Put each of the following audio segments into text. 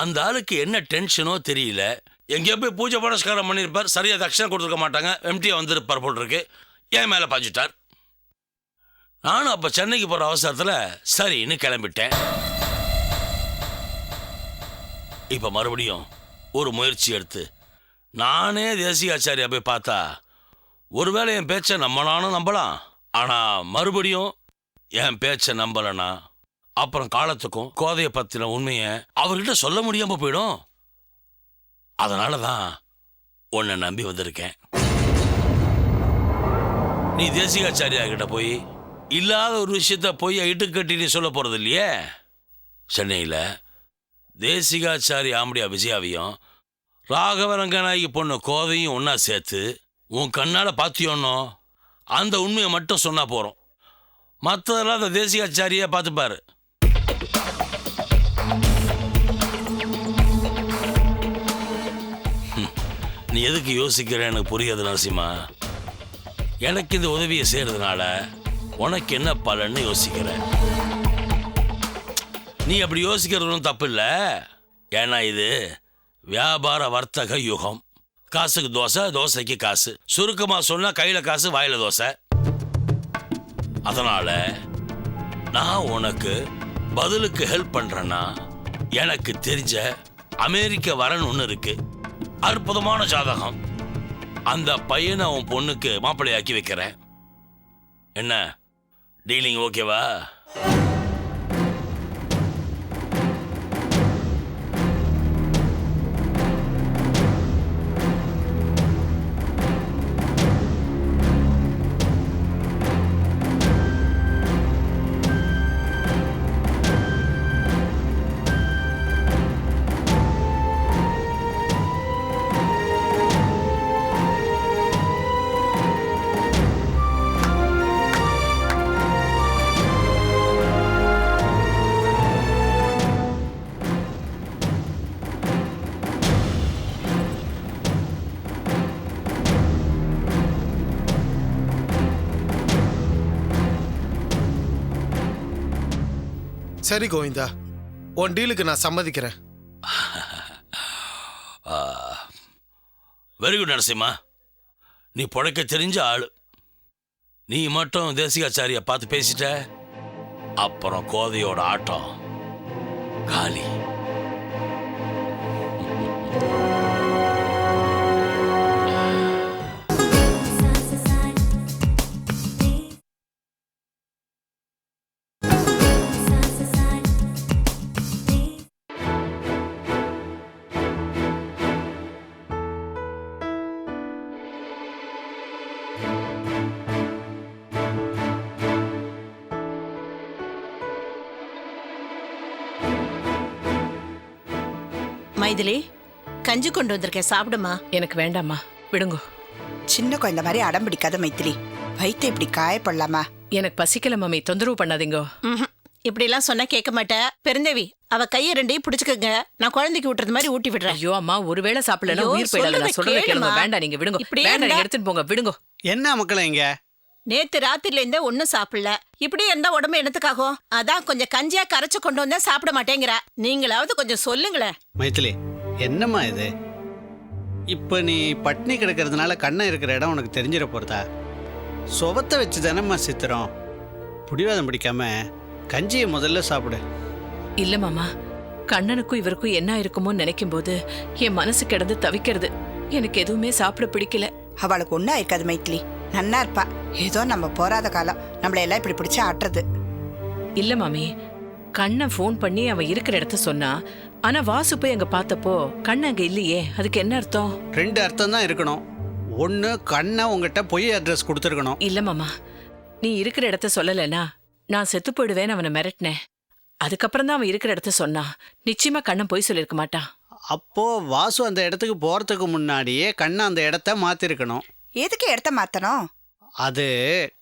அந்த ஆளுக்கு என்ன டென்ஷனோ தெரியல. எங்கேயோ போய் பூஜை புனஸ்காரம் பண்ணியிருப்பார் சரியாக தட்சணை கொடுத்துருக்க மாட்டாங்க. எம்டியா வந்திருப்பார் போல் இருக்கு என் மேலே பாஞ்சிட்டார். நானும் அப்போ சென்னைக்கு போகிற அவசரத்தில் சரின்னு கிளம்பிட்டேன். இப்போ மறுபடியும் ஒரு முயற்சி எடுத்து நானே தேசிகாச்சாரியா போய் பார்த்தா ஒருவேளை என் பேச்சை நம்பலானும் நம்பலாம். ஆனால் மறுபடியும் என் பேச்சை நம்பலைன்னா அப்புறம் காலத்துக்கும் கோதையை பற்றின உண்மையை அவர்கிட்ட சொல்ல முடியாமல் போயிடும். அதனால தான் உன்னை நம்பி வந்திருக்கேன். நீ தேசிகாச்சாரியா கிட்ட போய் இல்லாத ஒரு விஷயத்த போய் இட்டுக்கட்டி நீ சொல்ல போறது இல்லையே? சென்னையில் தேசிகாச்சாரி ஆம்படியா விஜயாவையும் ராகவரங்கநாயகி பொண்ணு கோதையும் ஒன்றா சேர்த்து உன் கண்ணால் பார்த்தியோன்னோ? அந்த உண்மையை மட்டும் சொன்னால் போகிறோம் மற்றதெல்லாம் அந்த தேசியாச்சாரியே பார்த்துப்பாரு. நீ எதுக்கு யோசிக்கிற எனக்கு புரியாது நரசிம்மா. எனக்கு இந்த உதவியை செய்கிறதுனால உனக்கு என்ன பலன்னு யோசிக்கிறேன். நீ அப்படி யோசிக்கிறது ஒன்றும் தப்பு இல்லை ஏன்னா இது வியாபார வர்த்தக யுகம். காசுக்கு தோசை தோசைக்கு காசு. சுருக்கமாக சொன்னால் கையில் காசு வாயில தோசை. அதனால நான் உனக்கு பதிலுக்கு ஹெல்ப் பண்றேன்னா எனக்கு தெரிஞ்ச அமெரிக்க வரன் ஒன்று இருக்குது அற்புதமான ஜாதகம். அந்த பையனை உன் பொண்ணுக்கு மாப்பிள்ளையாக்கி வைக்கிறேன். என்ன? டீலிங் ஓகேவா சரி கோவிந்தா உன் டீலுக்கு நான் சம்மதிக்கிறேன். Very good Narasimha. நீ பிழைக்க தெரிஞ்ச ஆள். நீ மட்டும் தேசிகாச்சாரிய பார்த்து பேசிட்ட. அப்புறம் கோதையோட ஆட்டம். காலி. மைதிலி கஞ்சி கொண்டு வந்திருக்கேன் சாப்பிடுமா? எனக்கு வேண்டாம்மா. விடுங்கோ. சின்ன குழந்தை மாதிரி அடம் பிடிக்காத மைத்திலி வயித்தை இப்படி காயப்படலாமா? எனக்கு பசிக்கல மம்மி தொந்தரவு பண்ணாதீங்கோ. இப்படி எல்லாம் சொன்னா கேட்க மாட்டேன் பெருந்தேவி அவ கைய ரெண்டையும் பிடிச்சுக்கங்க. நான் குழந்தைக்கு விட்டுறது மாதிரி ஊட்டி விடுறேன். ஐயோ அம்மா ஒருவேளை சாப்பிடலன்னா உயிர் போயிடல நான் சொல்றத கேளுங்க. வேண்டாம் நீங்க விடுங்க. வேண்டாம் எடுத்துட்டு போங்க. விடுங்க. என்ன மக்களே இங்க? நேத்து ராத்திரில இருந்தே ஒண்ணும் சாப்பிடல. இப்படி இருந்தா உடம்பு என்னத்துக்காகும் அதான் கொஞ்சம் கஞ்சியா கரைச்சு கொண்டு வந்தா சாப்பிட மாட்டேங்கிறா. நீங்களாவது கொஞ்சம் சொல்லுங்களேன். மைத்திலி என்னம்மா இது? இப்போ நீ பட்னி கிடக்கிறதுனால கண்ணை இருக்கிற இடம் உனக்கு தெரிஞ்சிட போறதா? சுபத்தை வச்சு தானம்மா சித்திரம் புடிவாதம் பிடிக்காம கஞ்சியை முதல்ல சாப்பிடு. இல்ல மாமா கண்ணனுக்கும் இவருக்கும் என்ன இருக்குமோ நினைக்கும் போது என் மனசு கிடந்து தவிக்கிறது. எனக்கு எதுவுமே சாப்பிட பிடிக்கல. அவளுக்கு ஒன்றும் ஆயிருக்காது மைத்திலி. நன்னா இருப்பா. ஏதோ நம்ம போராத காலம். நம்மளை எல்லாம் இப்படி பிடிச்சு ஆட்டுறது. இல்ல மாமி. கண்ணன் ஃபோன் பண்ணி அவன் இருக்கிற இடத்த சொன்னா ஆனா வாசு போய் அங்க பார்த்தப்போ கண்ணன் அங்க இல்லையே. அதுக்கு என்ன அர்த்தம்? ரெண்டு அர்த்தம் தான் இருக்கணும். ஒன்று கண்ணை உங்ககிட்ட பொய் அட்ரஸ் கொடுத்துருக்கணும். இல்ல மாமா. நீ இருக்கிற இடத்த சொல்லலைன்னா நான் செத்து போயிடுவேன்னு அவனை மிரட்டினேன். அதுக்கப்புறம் தான் அவன் இருக்கிற இடத்த சொன்னான். நிச்சயமா கண்ணன் போய் சொல்லியிருக்க மாட்டான். அப்போ வாசு அந்த இடத்துக்கு போறதுக்கு முன்னாடியே கண்ணை அந்த இடத்த மாத்திருக்கணும். எதுக்கு இடத்த மாத்தணும்? அது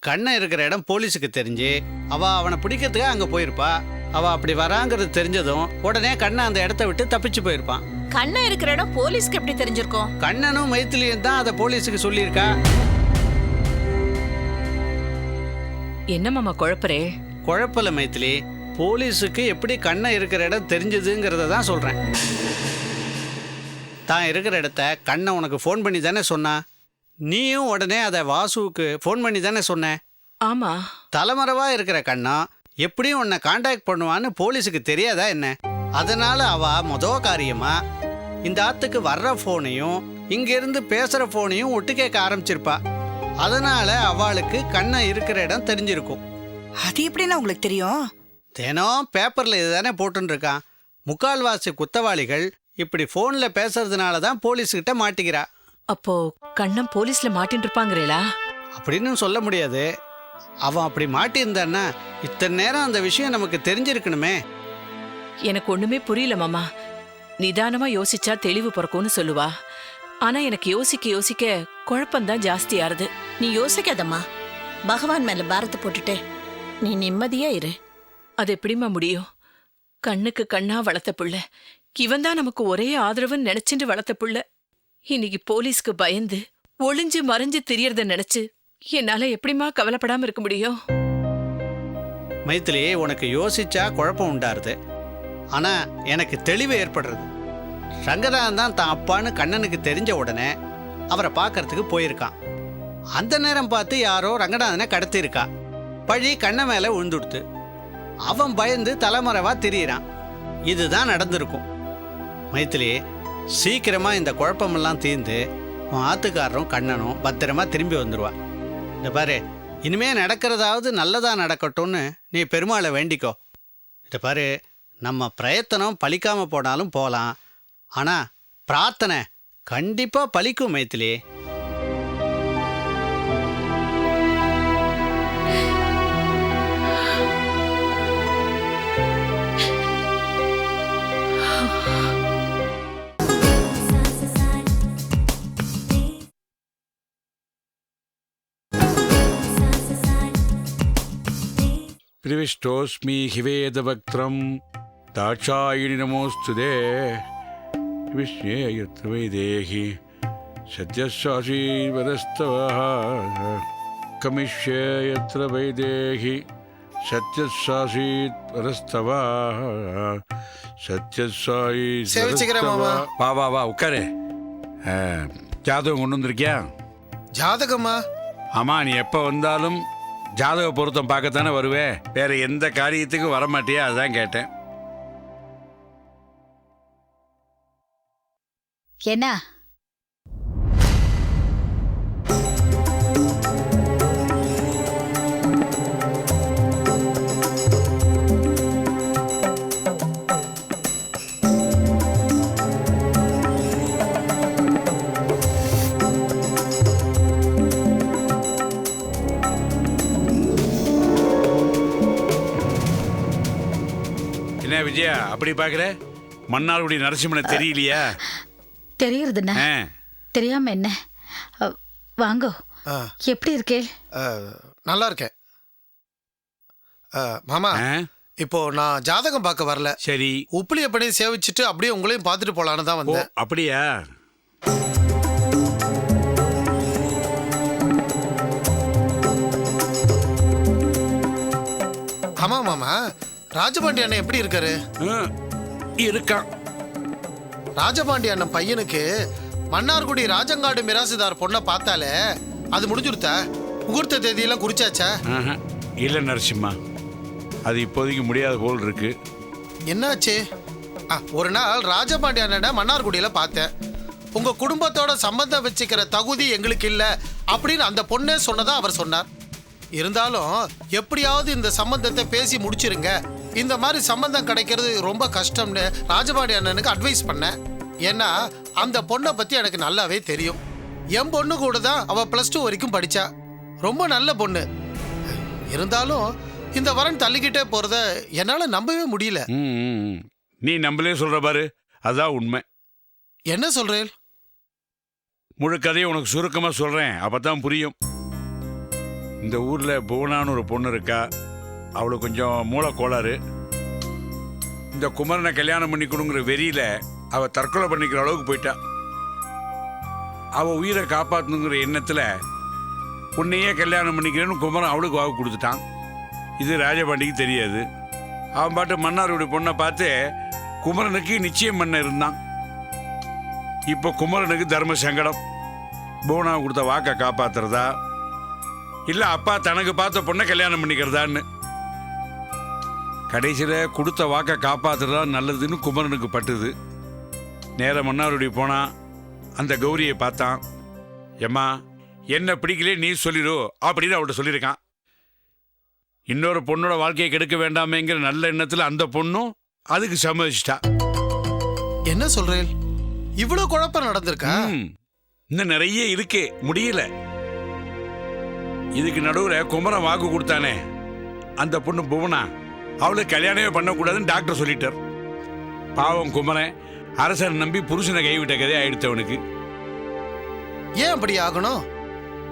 கண்ணன் இருக்கிற இடம் போலீஸுக்கு தெரிஞ்சு அவ அவனை பிடிக்கிறதுக்கு அங்க போயிருப்பா. அவ அப்படி வராங்கிறது தெரிஞ்சதும் உடனே கண்ணன் அந்த இடத்த விட்டு தப்பிச்சு போயிருப்பான். கண்ணா இருக்கிற இடம் போலீஸ்க்கு எப்படி தெரிஞ்சிருக்கும்? கண்ணனும் மைத்திலியும் தான் அதை போலீஸுக்கு சொல்லியிருக்கா. என்ன மாமா குழப்பறே? குழப்பல மைத்திலி போலீஸுக்கு எப்படி கண்ணை இருக்கிற இடம் தெரிஞ்சதுங்கிறத தான் சொல்கிறேன் தான் இருக்கிற இடத்த கண்ணை உனக்கு ஃபோன் பண்ணி தானே சொன்னா? நீயும் உடனே அதை வாசுவுக்கு ஃபோன் பண்ணி தானே சொன்ன? ஆமா. தலைமறைவா இருக்கிற கண்ணா எப்படியும் உன்னை காண்டாக்ட் பண்ணுவான்னு போலீஸுக்கு தெரியாதா என்ன? அதனால அவ முத காரியமா இந்த ஆத்துக்கு வர்ற ஃபோனையும் இங்கிருந்து பேசுற ஃபோனையும் ஒட்டு கேட்க ஆரம்பிச்சிருப்பா. அதனால அவளுக்கு கண்ணை இருக்கிற இடம் தெரிஞ்சிருக்கும். அது எப்படின்னா உங்களுக்கு தெரியும்? தினம் பேப்பர்ல இதுதானே போட்டுன்னு இருக்கான் முக்கால்வாசி குத்தவாளிகள் இப்படி ஃபோன்ல பேசுறதுனால தான் போலீஸ்கிட்ட மாட்டிக்கிறா. அப்போ கண்ணன் போலீஸ்ல மாட்டின்னு இருப்பாங்கிறீங்களா அப்படின்னு சொல்ல முடியாது. அவன் அப்படி மாட்டியிருந்தான்னா இத்தனை நேரம் அந்த விஷயம் நமக்கு தெரிஞ்சிருக்கணுமே. எனக்கு ஒண்ணுமே புரியல மாமா. நிதானமா யோசிச்சா தெளிவு பிறக்கும்னு சொல்லுவா. ஆனா எனக்கு யோசிக்க யோசிக்க குழப்பம்தான் ஜாஸ்தியாருது நீ யோசிக்காதம்மா. பகவான் மேல பாரத்தை போட்டுட்டு நீ நிம்மதியா இரு. அது எப்படிம்மா முடியும்? கண்ணுக்கு கண்ணா வளர்த்த புள்ள. இவன் தான் நமக்கு ஒரே ஆதரவுன்னு நினைச்சுட்டு வளர்த்த புள்ள. இன்னைக்கு போலீஸ்க்கு பயந்து ஒளிஞ்சு மறைஞ்சு தெரியறத நினைச்சு என்னால எப்படிம்மா கவலைப்படாம இருக்க முடியும்? மைத்திலி உனக்கு யோசிச்சா குழப்பம் உண்டாருது. ஆனா எனக்கு தெளிவு ஏற்படுறது. ரங்கதான் தான் தான் அப்பான்னு கண்ணனுக்கு தெரிஞ்ச உடனே அவரை பார்க்கறதுக்கு போயிருக்கான். அந்த நேரம் பார்த்து யாரோ ரங்கநாதனை கடத்தியிருக்கா. பழி கண்ண மேலே விழுந்துடுத்து. அவன் பயந்து தலைமறைவா திரியிறான். இதுதான் நடந்திருக்கும். மைத்திலி சீக்கிரமாக இந்த குழப்பமெல்லாம் தீர்ந்து உன் ஆத்துக்காரரும் கண்ணனும் பத்திரமா திரும்பி வந்துடுவான் இந்த பாரு இனிமே நடக்கிறதாவது நல்லதாக நடக்கட்டும்னு நீ பெருமாளை வேண்டிக்கோ. இந்த பாரு நம்ம பிரயத்தனம் பழிக்காமல் போனாலும் போகலாம் ஆனால் பிரார்த்தனை கண்டிப்பாக பழிக்கும் மைத்திலி. த்ரிவிஷ்டோஸ்மி ஹிவேதவக்திரம் தாட்சாயினி நமோஸ்துதே விஷ்ணேய த்வை தேகி சத்யசாசீவரஸ்தவ கமிஷ்யே யத்ர வை தேகி சத்யசாசீத் வரஸ்தவா சத்யசாயி சேவிச்சுக்கிறேன் மாமா வா வா வா உட்காரு. ஆ, ஜாதகம் கொண்டு வந்திருக்கியா? ஜாதகமா ஆமாம் நீ எப்போ வந்தாலும் ஜாதக பொருத்தம் பார்க்கத்தானே வருவேன் வேற எந்த காரியத்துக்கும் வர மாட்டியா அதான் கேட்டேன். என்ன? என்ன விஜயா அப்படி பாக்குற மன்னார்குடி நரசிம்மனை தெரியலையா? தெரியறதுண்ணா. ஆ, தெரியாம என்ன? அ, வாங்கோ. ஆ, எப்படி இருக்கே? ஆ, நல்லா இருக்கேன். ஆ, மாமா ஆ, இப்போ நான் ஜாதகம் பார்க்க வரல. சரி. உப்புளிய பண்ணி சேவிச்சுட்டு அப்படியே உங்களையும் பார்த்துட்டு போலான்னு தான் ஓ வந்தேன் அப்படியா? ஆமா மாமா. ராஜபாண்டி அண்ணன் எப்படி இருக்காரு? இருக்கான். ராஜபாண்டி அண்ணன் பையனுக்கு மன்னார்குடி ராஜங்காடு மிராசுதார் பொண்ணை பார்த்தாலே அது முடிஞ்சுடுத்தா? முகூர்த்த தேதியெல்லாம் குறிச்சாச்சா? இல்ல நரசிம்மா. அது இப்போதைக்கு முடியாத போல் இருக்கு. என்னாச்சு? ஒரு நாள் ராஜபாண்டி அண்ணனை மன்னார்குடியில பார்த்தேன். உங்க குடும்பத்தோட சம்பந்தம் வச்சுக்கிற தகுதி எங்களுக்கு இல்ல அப்படின்னு அந்த பொண்ணே சொன்னதா அவர் சொன்னார். இருந்தாலும் எப்படியாவது இந்த சம்பந்தத்தை பேசி முடிச்சிருங்க. இந்த மாதிரி சம்பந்தம் கிடைக்கிறது ரொம்ப கஷ்டம்னு ராஜபாண்டி அண்ணனுக்கு அட்வைஸ் பண்ணேன். ஏன்னா அந்த பொண்ணை பத்தி எனக்கு நல்லாவே தெரியும். என் பொண்ணு கூட தான் அவ பிளஸ் டூ வரைக்கும் படிச்சா. ரொம்ப நல்ல பொண்ணு. இருந்தாலும் இந்த வரன் தள்ளிக்கிட்டே போறத என்னால நம்பவே முடியல. நீ நம்மளே சொல்ற பாரு. அதான் உண்மை. என்ன சொல்றேன்? முழு கதையை உனக்கு சுருக்கமாக சொல்கிறேன் அப்போ தான் புரியும். இந்த ஊரில் புவனான்னு ஒரு பொண்ணு இருக்கா? அவளுக்கு கொஞ்சம் மூளை கோளாறு இந்த குமரனை கல்யாணம் பண்ணிக்கணுங்கிற வெறியில் அவள் தற்கொலை பண்ணிக்கிற அளவுக்கு போயிட்டா. அவள் உயிரை காப்பாற்றணுங்கிற எண்ணத்தில் உன்னையே கல்யாணம் பண்ணிக்கிறேன்னு குமரன் அவளுக்கு வாக்கு கொடுத்துட்டான். இது ராஜபாண்டிக்கு தெரியாது. அவன் பாட்டு மன்னாருடைய பொண்ணை பார்த்து குமரனுக்கு நிச்சயம் பண்ண இருந்தான். இப்போ குமரனுக்கு தர்ம சங்கடம். பூனா கொடுத்த வாக்கை காப்பாத்துறதா? இல்லை அப்பா தனக்கு பார்த்த பொண்ணை கல்யாணம் பண்ணிக்கிறதான்னு. கடைசியில் கொடுத்த வாக்கை காப்பாத்துறதா நல்லதுன்னு குமரனுக்கு பட்டுது. நேர மன்னாருடைய போனா அந்த கௌரியை பார்த்தான். எம்மா என்ன பிடிக்கலே நீ சொல்லிடு அப்படின்னு அவள்கிட்ட சொல்லியிருக்கான். இன்னொரு பொண்ணோட வாழ்க்கையை கெடுக்க வேண்டாமேங்கிற நல்ல எண்ணத்தில் அந்த பொண்ணும் அதுக்கு சம்மதிச்சிட்டா. என்ன சொல்றேன்? இவ்வளவு குழப்பம் நடந்திருக்கா. இன்னும் நிறைய இருக்கு முடியல. இதுக்கு நடுவுல குமரன் வாக்கு கொடுத்தானே அந்த பொண்ணு புவனா? அவளுக்கு கல்யாணமே பண்ணக்கூடாதுன்னு டாக்டர் சொல்லிட்டார். பாவம் குமரன் அரசன் நம்பி புருஷனை கைவிட்ட கதை ஆயிடுத்து அவனுக்கு. ஏன் அப்படி ஆகணும்?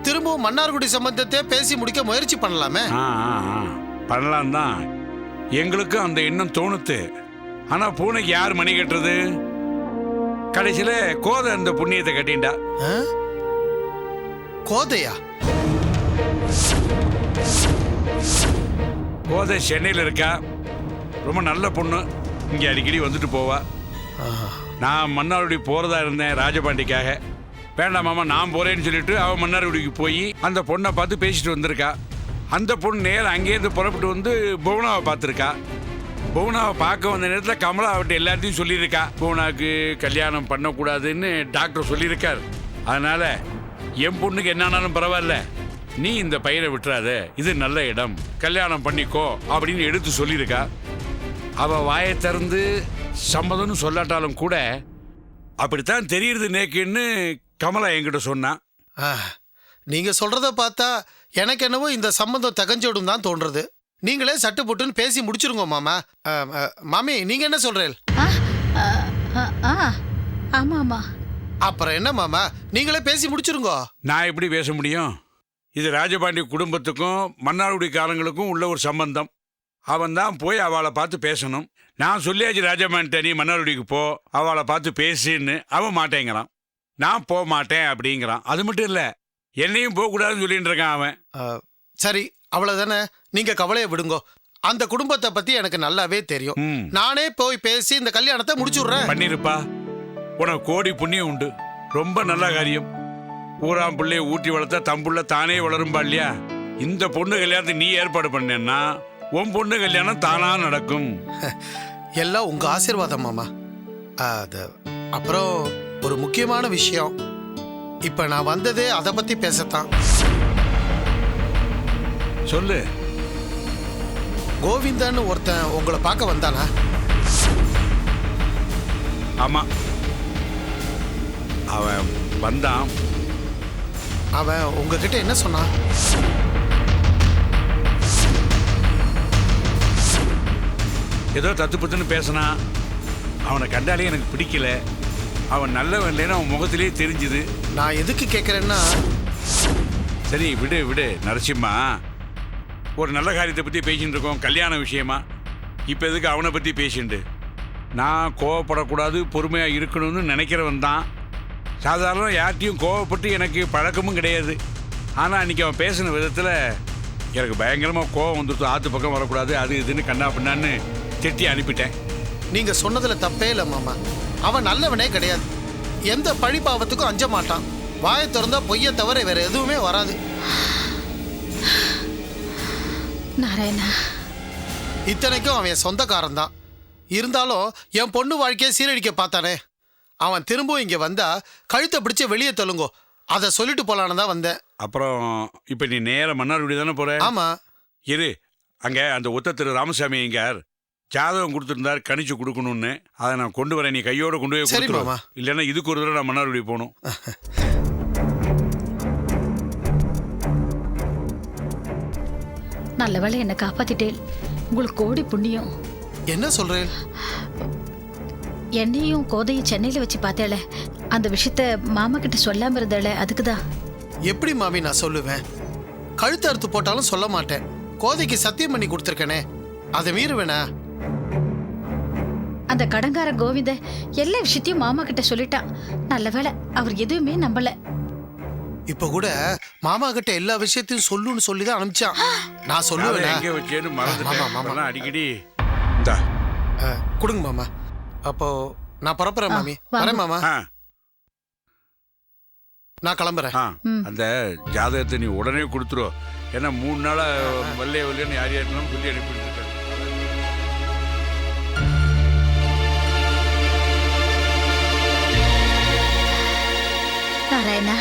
திரும்பவும் மன்னார்குடி சம்பந்தத்தை பேசி முடிக்க முயற்சி பண்ணலாமே. பண்ணலாம் தான். எங்களுக்கும் அந்த எண்ணம் தோணுத்து ஆனா பூனைக்கு யார் மணி கட்டுறது? கடைசியில கோதை அந்த புண்ணியத்தை கட்டிண்டா? கோதையா? கோதை சென்னையில் இருக்கா? ரொம்ப நல்ல பொண்ணு. இங்கே அடிக்கடி வந்துட்டு போவா. நான் மன்னார்குடி போகிறதா இருந்தேன் ராஜபாண்டிக்காக. வேண்டாம் மாமா நான் போகிறேன்னு சொல்லிட்டு அவன் மன்னார்குடிக்கு போய் அந்த பொண்ணை பார்த்து பேசிட்டு வந்திருக்கா. அந்த பொண்ணு நேரம் அங்கேருந்து புறப்பட்டு வந்து புவனாவை பார்த்துருக்கா. புவனாவை பார்க்க வந்த நேரத்தில் கமலா அவர்கிட்ட எல்லாத்தையும் சொல்லியிருக்கா. புவனாவுக்கு கல்யாணம் பண்ணக்கூடாதுன்னு டாக்டர் சொல்லியிருக்கார். அதனால் என் பொண்ணுக்கு என்னானாலும் பரவாயில்ல. நீ இந்த பையனை விட்டுறாத. இது நல்ல இடம். கல்யாணம் பண்ணிக்கோ அப்படின்னு எடுத்து சொல்லியிருக்கா. அவ வாயை திறந்து சம்மதம்னு சொல்லாட்டாலும் கூட அப்படித்தான் தெரியுது நேக்குன்னு கமலா என்கிட்ட சொன்னான் நீங்க சொல்றத பார்த்தா எனக்கு என்னவோ இந்த சம்பந்தம் தகஞ்சோடும் தான் தோன்றது நீங்களே சட்டு புட்டுன்னு பேசி முடிச்சிருங்க மாமா. மாமி நீங்க என்ன சொல்றேன் ஆ ஆ, ஆ, ஆ ஆமா ஆமா அப்புறம் என்ன மாமா? நீங்களே பேசி முடிச்சிருங்க. நான் எப்படி பேச முடியும்? இது ராஜபாண்டி குடும்பத்துக்கும் மன்னார்குடிக்காரங்களுக்கும் உள்ள ஒரு சம்பந்தம். அவன் தான் போய் அவளை பார்த்து பேசணும். நான் சொல்லியாச்சு ராஜபாண்டி நீ மன்னார்குடிக்கு போ. அவளை பார்த்து பேசுன்னு. அவன் மாட்டேங்கிறான். நான் போக மாட்டேன் அப்படிங்கிறான். அது மட்டும் இல்லை என்னையும் போகக்கூடாதுன்னு சொல்லிட்டு இருக்கான் அவன். சரி அவ்வளவுதானே. நீங்க கவலையை விடுங்கோ. அந்த குடும்பத்தை பத்தி எனக்கு நல்லாவே தெரியும். நானே போய் பேசி இந்த கல்யாணத்தை முடிச்சுடுறேன். பண்ணிருப்பா. உனக்கு கோடி புண்ணியம் உண்டு. ரொம்ப நல்ல காரியம். ஊராம் பிள்ளைய ஊட்டி வளர்த்தா தம்புள்ள தானே வளரும்பா இல்லையா? இந்த பொண்ணு கல்யாணத்தை நீ ஏற்பாடு பண்ணேன்னா உன் பொண்ணு கல்யாணம் தானா நடக்கும். எல்லாம் உங்க ஆசீர்வாதம் மாமா. அது அப்புறம் ஒரு முக்கியமான விஷயம். இப்ப நான் வந்ததே அதை பத்தி பேசத்தான். சொல்லு. கோவிந்தன்னு ஒருத்தன் உங்களை பார்க்க வந்தானா? ஆமா. அவன் வந்தான். அவன் உங்ககிட்ட என்ன சொன்னான் ஏதோ தத்து புத்துன்னு பேசினான் அவனை கண்டாலே எனக்கு பிடிக்கல. அவன் நல்லவன் இல்லைன்னு அவன் முகத்திலேயே தெரிஞ்சுது. நான் எதுக்கு கேட்குறேன்னா சரி விடு விடு நரசிம்மா. ஒரு நல்ல காரியத்தை பற்றி பேசிட்டு இருக்கோம் கல்யாண விஷயமா. இப்போ எதுக்கு அவனை பற்றி பேசிண்டு? நான் கோவப்படக்கூடாது பொறுமையாக இருக்கணும்னு நினைக்கிறவன் தான். சாதாரண யார்கிட்டையும் கோவப்பட்டு எனக்கு பழக்கமும் கிடையாது. ஆனால் அன்றைக்கி அவன் பேசின விதத்தில் எனக்கு பயங்கரமாக கோவம் வந்துடுத்து ஆற்று பக்கம் வரக்கூடாது அது இதுன்னு கண்ணா பின்னான்னு திட்டி அனுப்பிட்டேன். நீங்க சொன்னதுல தப்பே இல்லை மாமா. அவன் நல்லவனே கிடையாது. எந்த பழி பாவத்துக்கும் அஞ்ச மாட்டான். வாயை திறந்தா பொய்யை தவிர வேற எதுவுமே வராது. நாராயணா. இத்தனைக்கும் அவன் என் சொந்தக்காரன் தான் இருந்தாலும் என் பொண்ணு வாழ்க்கையை சீரழிக்க பார்த்தானே? அவன் திரும்பவும் இங்க வந்தா கழுத்தை பிடிச்சு வெளியே தள்ளுங்கோ. அதை சொல்லிட்டு போலான்னு தான் வந்தேன். அப்புறம் இப்போ நீ நேர மன்னார்குடி தானே போகிற ஆமா. இரு அங்கே அந்த ஒத்த திரு ராமசாமி எங்கார் ஜாதகம் கொடுத்துருந்தார் கணிச்சு கொடுக்கணும்னு. அதை நான் கொண்டு வரேன். நீ கையோட கொண்டு போய் சரி, கொடுத்துரு. மாமா. இல்லைன்னா இதுக்கு ஒரு தடவை நான் மன்னார்குடி போகணும். நல்ல வேளை என்னை காப்பாத்திட்டேன். உங்களுக்கு கோடி புண்ணியம். என்ன சொல்றேன்? என்னையும் கோதையும் சென்னையில வச்சு பார்த்தேல அந்த விஷயத்த மாமா கிட்ட சொல்லாம இருந்தால அதுக்குதான் எப்படி மாமி நான் சொல்லுவேன்? கழுத்து அறுத்து போட்டாலும் சொல்ல மாட்டேன். கோதைக்கு சத்தியம் பண்ணி கொடுத்துருக்கேனே. அதை மீறுவேனா? அந்த கடங்கார கோவிந்த எல்லா விஷயத்தையும் மாமா கிட்ட சொல்லிட்டான் நல்ல வேளை அவர் எதுவுமே நம்பல. இப்ப கூட மாமா கிட்ட எல்லா விஷயத்தையும் சொல்லுன்னு சொல்லி தான் அனுப்பிச்சான் நான் சொல்லுவேனா? எங்கே வச்சேன்னு மாமா, மறந்துட்டேன் மாமா. அடிக்கடி இந்தா. கொடுங்க மாமா. அப்போ நான் புறப்புறேன் மாமி. வரேன் மாமா. ஆ. நான் கிளம்புறேன். ஆ அந்த ஜாதகத்தை நீ உடனே கொடுத்துரு. ஏன்னா மூணு நாளாக வல்லைய வல்லையன்னு யார் யாருக்கெல்லாம் சொல்லி அனுப்பிட்டு இருக்காரு நாராயணா.